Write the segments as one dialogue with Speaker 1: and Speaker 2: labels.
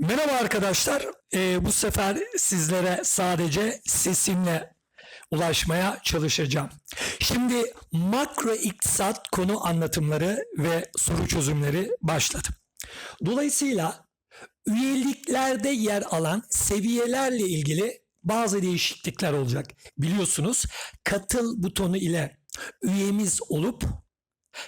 Speaker 1: Merhaba arkadaşlar. Ee, bu sefer sizlere sadece sesimle ulaşmaya çalışacağım. Şimdi makro iktisat konu anlatımları ve soru çözümleri başladı. Dolayısıyla üyeliklerde yer alan seviyelerle ilgili bazı değişiklikler olacak. Biliyorsunuz katıl butonu ile üyemiz olup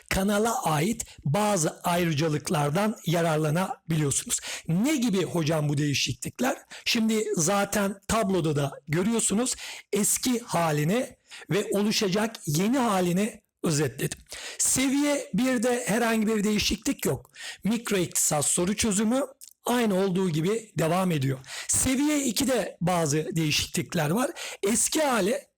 Speaker 1: kanala ait bazı ayrıcalıklardan yararlanabiliyorsunuz. Ne gibi hocam bu değişiklikler? Şimdi zaten tabloda da görüyorsunuz eski halini ve oluşacak yeni halini özetledim. Seviye 1'de herhangi bir değişiklik yok. Mikro iktisat soru çözümü aynı olduğu gibi devam ediyor. Seviye 2'de bazı değişiklikler var. Eski hali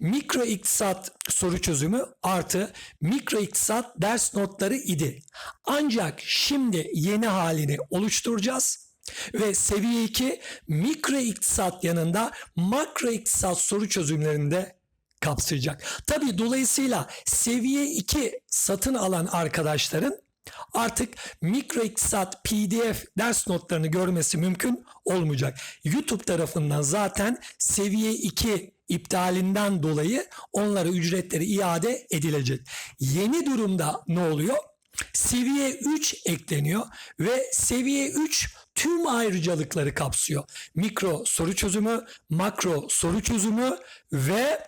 Speaker 1: Mikro iktisat soru çözümü artı mikro iktisat ders notları idi. Ancak şimdi yeni halini oluşturacağız ve seviye 2 mikro iktisat yanında makro iktisat soru çözümlerinde kapsayacak. Tabi dolayısıyla seviye 2 satın alan arkadaşların artık mikro iktisat PDF ders notlarını görmesi mümkün olmayacak. YouTube tarafından zaten seviye 2 iptalinden dolayı onlara ücretleri iade edilecek. Yeni durumda ne oluyor? Seviye 3 ekleniyor ve seviye 3 tüm ayrıcalıkları kapsıyor. Mikro soru çözümü, makro soru çözümü ve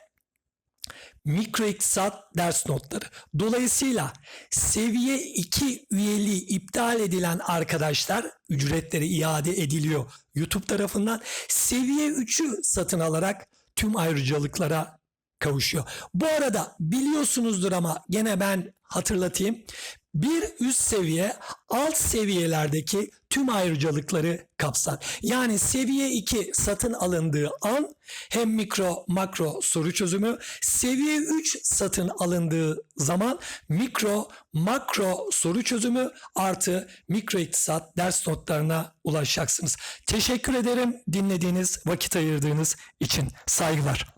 Speaker 1: mikro iktisat ders notları. Dolayısıyla seviye 2 üyeliği iptal edilen arkadaşlar ücretleri iade ediliyor YouTube tarafından. Seviye 3'ü satın alarak tüm ayrıcalıklara kavuşuyor. Bu arada biliyorsunuzdur ama gene ben hatırlatayım. Bir üst seviye alt seviyelerdeki tüm ayrıcalıkları kapsar. Yani seviye 2 satın alındığı an hem mikro makro soru çözümü, seviye 3 satın alındığı zaman mikro makro soru çözümü artı mikro iktisat ders notlarına ulaşacaksınız. Teşekkür ederim dinlediğiniz, vakit ayırdığınız için. Saygılar.